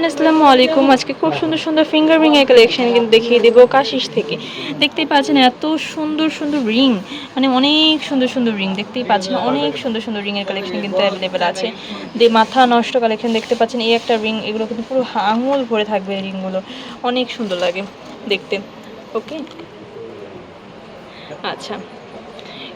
Everyone আসসালামু আলাইকুম। আজকে খুব সুন্দর সুন্দর ফিঙ্গার রিং এর কালেকশন কিন্তু দেখিয়ে দেবো কাশিস থেকে। দেখতেই পাচ্ছেন এত সুন্দর সুন্দর রিং মানে অনেক সুন্দর সুন্দর রিং। দেখতেই পাচ্ছেন অনেক সুন্দর সুন্দর রিং এর কালেকশন কিন্তু অ্যাভেলেবেল আছে। দিয়ে মাথা নষ্ট কালেকশন দেখতে পাচ্ছেন, এই একটা রিং, এগুলো কিন্তু পুরো আঙুল ভরে থাকবে রিংগুলো। অনেক সুন্দর লাগে দেখতে ওকে আচ্ছা।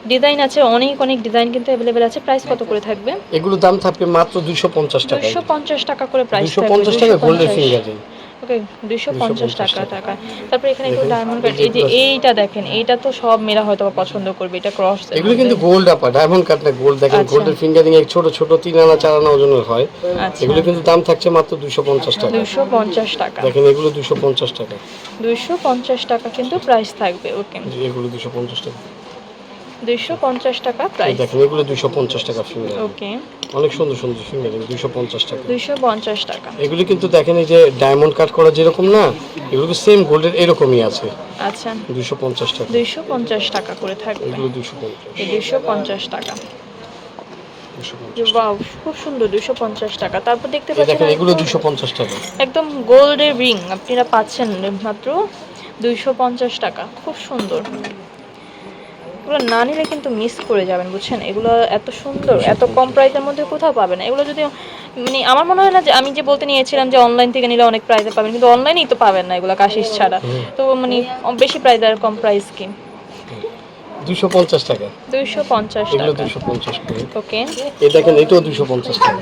ডিজাইন আছে অনেক অনেক ডিজাইন কিন্তু অ্যাভেলেবেল আছে প্রাইস কত করে থাকবে এগুলো দাম থাকবে মাত্র দুইশো পঞ্চাশ টাকা দুইশো পঞ্চাশ টাকা করে প্রাইস দুইশো পঞ্চাশ টাকা গোল্ডের ফিঙ্গারিং ওকে দুইশো পঞ্চাশ 250 টাকা টাকা। তারপরে এখানে একটু ডায়মন্ড কাট এই যে এইটা দেখেন এইটা তো সব মেয়েরা হয়তো পছন্দ করবে এটা ক্রস এগুলো কিন্তু গোল্ড আপা ডায়মন্ড কাট না গোল্ড দেখেন আচ্ছা। গোল্ডের ফিঙ্গারিং এক ছোট ছোট তিন আনা চার আনা ওজনের হয় আচ্ছা এগুলো কিন্তু দাম থাকছে মাত্র দুইশো পঞ্চাশ টাকা দুইশো পঞ্চাশ টাকা দেখেন এগুলো দুইশো পঞ্চাশ টাকা দুইশো পঞ্চাশ টাকা কিন্তু প্রাইস থাকবে ওকে এগুলো দুইশো পঞ্চাশ টাকা দুইশো পঞ্চাশ টাকা প্রাইস দেখেন এগুলো দুইশো পঞ্চাশ টাকা ফিঙ্গারিং ওকে অনেক সুন্দর সুন্দর ফিঙ্গারিং দুইশো পঞ্চাশ টাকা দুইশো পঞ্চাশ টাকা এগুলি কিন্তু দেখেন এই যে ডায়মন্ড কাট করা যেরকম না এগুলো সেম গোল্ডের এরকমই আছে আচ্ছা দুইশো পঞ্চাশ টাকা দুইশো পঞ্চাশ টাকা করে থাকবে এগুলো দুইশো পঞ্চাশ দুইশো পঞ্চাশ টাকা বাহ খুব সুন্দর দুইশো পঞ্চাশ টাকা তারপর দেখতে পাচ্ছেন এগুলো দুইশো পঞ্চাশ টাকা একদম গোল্ডের রিং আপনারা পাচ্ছেন মাত্র দুইশো পঞ্চাশ টাকা খুব সুন্দর এগুলো না নিলে কিন্তু মিস করে যাবেন বুঝছেন? এগুলো এত সুন্দর এত কম প্রাইসের মধ্যে কোথাও পাবেন না। এগুলো যদি মানে আমার মনে হয় না যে আমি যে বলতে নিয়েছিলাম যে অনলাইন থেকে নিলে অনেক প্রাইসে পাবেন কিন্তু অনলাইনেই তো পাবেন না এগুলো কাশিস ছাড়া। তো মানে বেশি প্রাইস আর কম প্রাইস কি? দুইশো পঞ্চাশ টাকা। দুইশো পঞ্চাশ টাকা। দুইশো পঞ্চাশ ওকে এই দেখেন এটাও দুইশো পঞ্চাশ টাকা।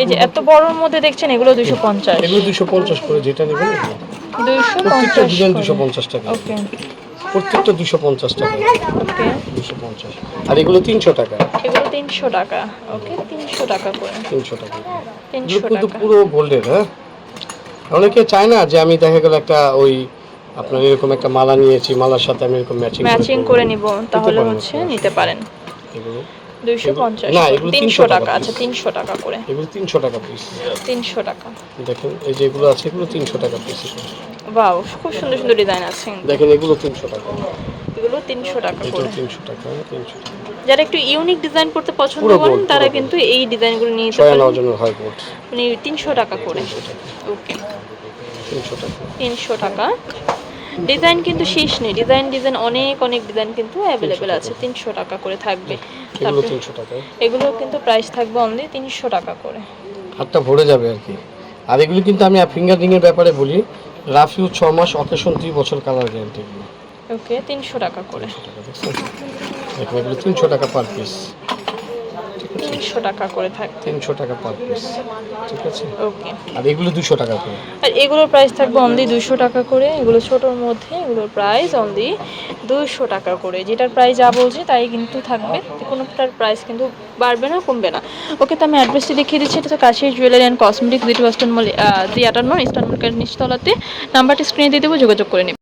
এই যে এত বড়র মধ্যে দেখছেন এগুলো দুইশো পঞ্চাশ। এগুলো দুইশো পঞ্চাশ করে যেটা নেবেন প্রত্যেকটা পঞ্চাশ দুশো পঞ্চাশ টাকা। ওকে প্রত্যেকটা দুশো পঞ্চাশ টাকা। ওকে দুশো পঞ্চাশ। আর এগুলো তিনশো টাকা। এগুলো তিনশো টাকা। ওকে তিনশো টাকা করে। তিনশো টাকা। তিনশো কিন্তু পুরো গোল্ডের হ্যাঁ? অনেকে চায় না যে আমি দেখা গেল একটা ওই আপনার এরকম একটা মালা নিয়েছি মালার সাথে আমি এরকম ম্যাচিং ম্যাচিং করে নিব তাহলে হচ্ছে নিতে পারেন। এগুলো দুইশো এগুলো- পঞ্চাশ না, এগুলো তিনশো 300 টাকা আচ্ছা তিনশো টাকা করে। এগুলো তিনশো টাকা পিস তিনশো টাকা। দেখেন এই যেগুলো আছে এগুলো তিনশো টাকা পিস বাও খুব সুন্দর সুন্দর ডিজাইন আছে। দেখেন এগুলো তিনশো টাকা। এগুলো তিনশো টাকা করে। তিনশো টাকা তিনশো টাকা। যারা একটু ইউনিক ডিজাইন করতে পছন্দ করেন তারা কিন্তু এই ডিজাইনগুলো নিয়ে আনা পারেন। হয় মানে তিনশো টাকা করে। ওকে তিনশো টাকা। তিনশো টাকা। ডিজাইন কিন্তু শেষ নেই। ডিজাইন ডিজাইন অনেক অনেক ডিজাইন কিন্তু অ্যাভেলেবেল আছে। তিনশো টাকা করে থাকবে। এগুলো কিন্তু প্রাইস থাকবে অনলি তিনশো টাকা করে। হাতটা ভরে যাবে আর কি। আর এগুলো কিন্তু আমি ফিঙ্গার রিংয়ের ব্যাপারে বলি। Rough you so mass occasion দুই বছর কালার গ্যারান্টি ওকে তিনশো টাকা করে। তিনশো টাকা পার পিস তিনশো টাকা করে থাকবে। তিনশো টাকা পার পিস ঠিক আছে? ওকে আর এগুলো দুশো টাকা করে? আর এগুলোর প্রাইস থাকবে অনলি দুশো টাকা করে এগুলো ছোটোর মধ্যে এগুলোর প্রাইস অনলি দুশো টাকা করে। যেটার প্রাইস যা বলছে তাই কিন্তু থাকবে। কোনোটার প্রাইস কিন্তু বাড়বে না কমবে না। ওকে তো আমি অ্যাড্রেসটি দেখিয়ে দিচ্ছি। এটা তো কাছের জুয়েলারি অ্যান্ড কসমেটিক্স দুইটি ওয়েস্টার্ন মল দুই আটান্ন ইস্টার্ন মার্কেট নিচতলাতে নাম্বারটি স্ক্রিনে দিয়ে দেবো যোগাযোগ করে নেবে।